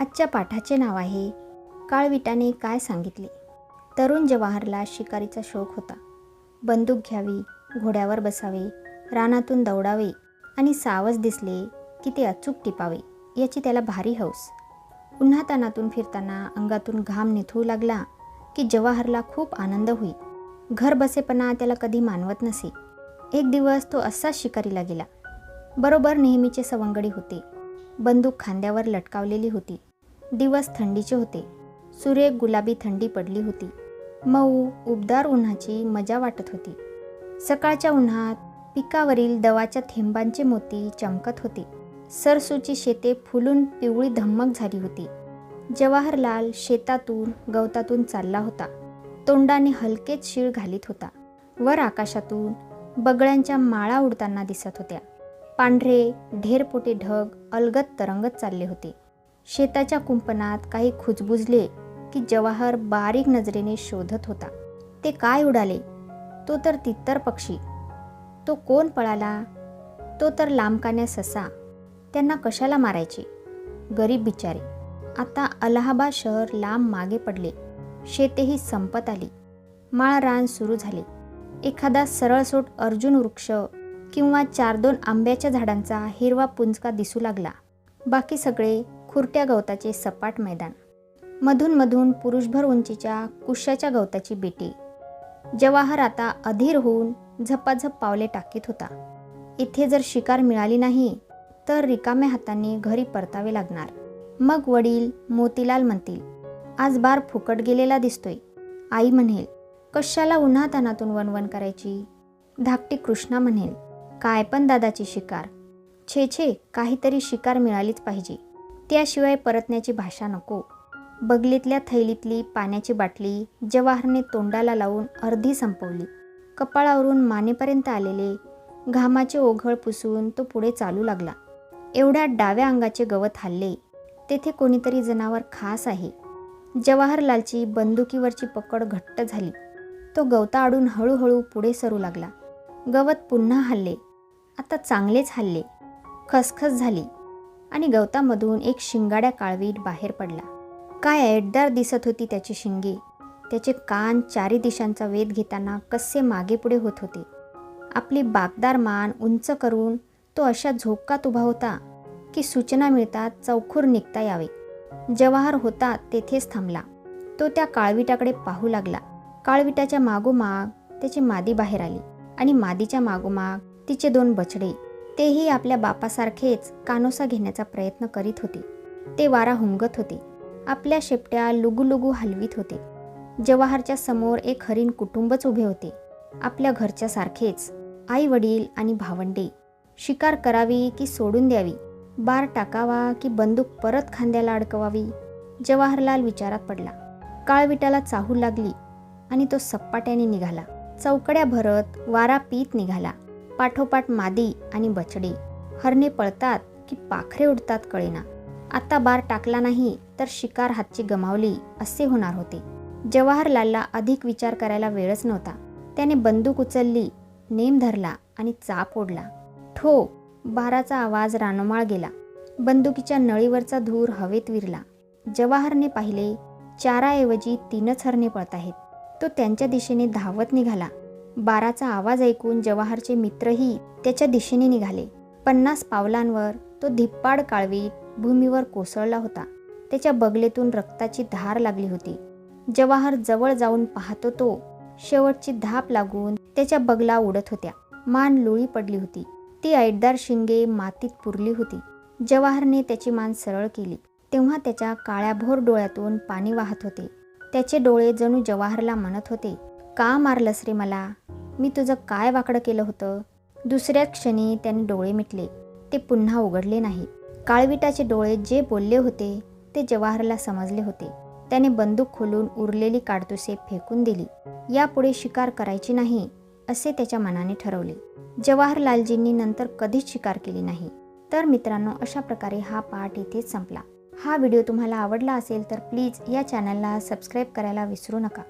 आजच्या पाठाचे नाव आहे काळविटाने काय सांगितले? तरुण जवाहरला शिकारीचा शौक होता. बंदूक घ्यावी घोड्यावर बसावे रानातून दौडावे आणि सावज दिसले की ते अचूक टिपावे याची त्याला भारी हौस. उन्हातानातून फिरताना अंगातून घाम निथळू लागला की जवाहरला खूप आनंद होई. घर बसेपणा त्याला कधी मानवत नसे. एक दिवस तो असाच शिकारीला गेला. बरोबर नेहमीचे सवंगडी होते. बंदूक खांद्यावर लटकावलेली होती. दिवस थंडीचे होते. सुरेख गुलाबी थंडी पडली होती. मऊ उबदार उन्हाची मजा वाटत होती. सकाळच्या उन्हात पिकावरील दवाच्या थेंबांचे मोती चमकत होते. सरसूची शेते फुलून पिवळी धम्मक झाली होती. जवाहरलाल शेतातून गवतातून चालला होता. तोंडाने हलकेच शिळ घालीत होता. वर आकाशातून बगळ्यांच्या माळा उडताना दिसत होत्या. पांढरे ढेरपोटे ढग अलगत तरंगत चालले होते. शेताच्या कुंपणात काही खुजबुजले की जवाहर बारीक नजरेने शोधत होता. ते काय उडाले? तो तर तित्तर पक्षी. तो कोण पळाला? तो तर लांबकाण्या ससा. त्यांना कशाला मारायचे? गरीब बिचारे. आता अलाहाबाद शहर लांब मागे पडले. शेतेही संपत आली. माळरान सुरू झाले. एखादा सरळसोट अर्जुन वृक्ष किंवा चार दोन आंब्याच्या झाडांचा हिरवा पुंजका दिसू लागला. बाकी सगळे खुरट्या गवताचे सपाट मैदान. मधून मधून पुरुषभर उंचीच्या कुशाच्या गवताची बेटी. जवाहर आता अधीर होऊन झपाझप पावले टाकीत होता. इथे जर शिकार मिळाली नाही तर रिकाम्या हातांनी घरी परतावे लागणार. मग वडील मोतीलाल म्हणतील आज बार फुकट गेलेला दिसतोय. आई म्हणेल कशाला उन्हातानातून वणवण करायची? धाकटी कृष्णा म्हणेल काय पण दादाची शिकार. छे छे काहीतरी शिकार मिळालीच पाहिजे. त्याशिवाय परतण्याची भाषा नको. बगलीतल्या थैलीतली पाण्याची बाटली जवाहरने तोंडाला लावून अर्धी संपवली. कपाळावरून मानेपर्यंत आलेले घामाचे ओघळ पुसून तो पुढे चालू लागला. एवढ्या डाव्या अंगाचे गवत हल्ले तेथे कोणीतरी जनावर खास आहे. जवाहरलालची बंदुकीवरची पकड घट्ट झाली. तो गवताआडून हळूहळू पुढे सरू लागला. गवत पुन्हा हल्ले. आता चांगलेच हल्ले. खसखस झाली. आणि गवतामधून एक शिंगाड्या काळवीट बाहेर पडला. काय ऐटदार दिसत होती त्याची शिंगे? त्याचे कान चारी दिशांचा वेध घेताना कसे मागेपुढे होत होते? आपली बागदार मान उंच करून तो अशा झोकात उभा होता की सूचना मिळतात चौखूर निघता यावे. जवाहर होता तेथेच थांबला. तो त्या काळविटाकडे पाहू लागला. काळविटाच्या मागोमाग त्याची मादी बाहेर आली आणि मादीच्या मागोमाग तिचे दोन बछडे. तेही आपल्या बापासारखेच कानोसा घेण्याचा प्रयत्न करीत होते. ते वारा हुंगत होते. आपल्या शेपट्या लुगुलुगू हलवीत होते. जवाहरच्या समोर एक हरिण कुटुंबच उभे होते. आपल्या घरच्या सारखेच आई वडील आणि भावंडे. शिकार करावी की सोडून द्यावी? बार टाकावा की बंदूक परत खांद्याला अडकवावी? जवाहरलाल विचारात पडला. काळविटाला चाहू लागली आणि तो सपाट्याने निघाला. चौकड्या भरत वारा पीत निघाला. पाठोपाठ मादी आणि बछडे. हरणे पळतात की पाखरे उडतात कळेना. आता बार टाकला नाही तर शिकार हातची गमावली असे होणार होते. जवाहरलालला अधिक विचार करायला वेळच नव्हता. त्याने बंदूक उचलली नेम धरला आणि चाप ओढला. ठो बाराचा आवाज रानोमाळ गेला. बंदुकीच्या नळीवरचा धूर हवेत विरला. जवाहरने पाहिले चाराऐवजी तीनच हरणे पळत आहेत. तो त्यांच्या दिशेने धावत निघाला. बाराचा आवाज ऐकून जवाहरचे मित्रही त्याच्या दिशेने निघाले. पन्नास पावलांवर तो धिप्पाड काळवीट भूमीवर कोसळला होता. त्याच्या बगलेतून रक्ताची धार लागली होती. जवाहर जवळ जाऊन पाहतो तो शेवटची धाप लागून त्याच्या बगला उडत होत्या. मान लोळी पडली होती. ती ऐटदार शिंगे मातीत पुरली होती. जवाहरने त्याची मान सरळ केली. तेव्हा त्याच्या काळ्याभोर डोळ्यातून पाणी वाहत होते. त्याचे डोळे जणू जवाहरला म्हणत होते का मारलंस रे मला? मी तुझं काय वाकडं केलं होतं? दुसऱ्याच क्षणी त्याने डोळे मिटले. ते पुन्हा उघडले नाही. काळविटाचे डोळे जे बोलले होते ते जवाहरला समजले होते. त्याने बंदूक खोलून उरलेली काडतुसे फेकून दिली. यापुढे शिकार करायची नाही असे त्याच्या मनाने ठरवले. जवाहरलालजींनी नंतर कधीच शिकार केली नाही. तर मित्रांनो अशा प्रकारे हा पाठ इथेच संपला. हा व्हिडिओ तुम्हाला आवडला असेल तर प्लीज या चॅनलला सबस्क्राईब करायला विसरू नका.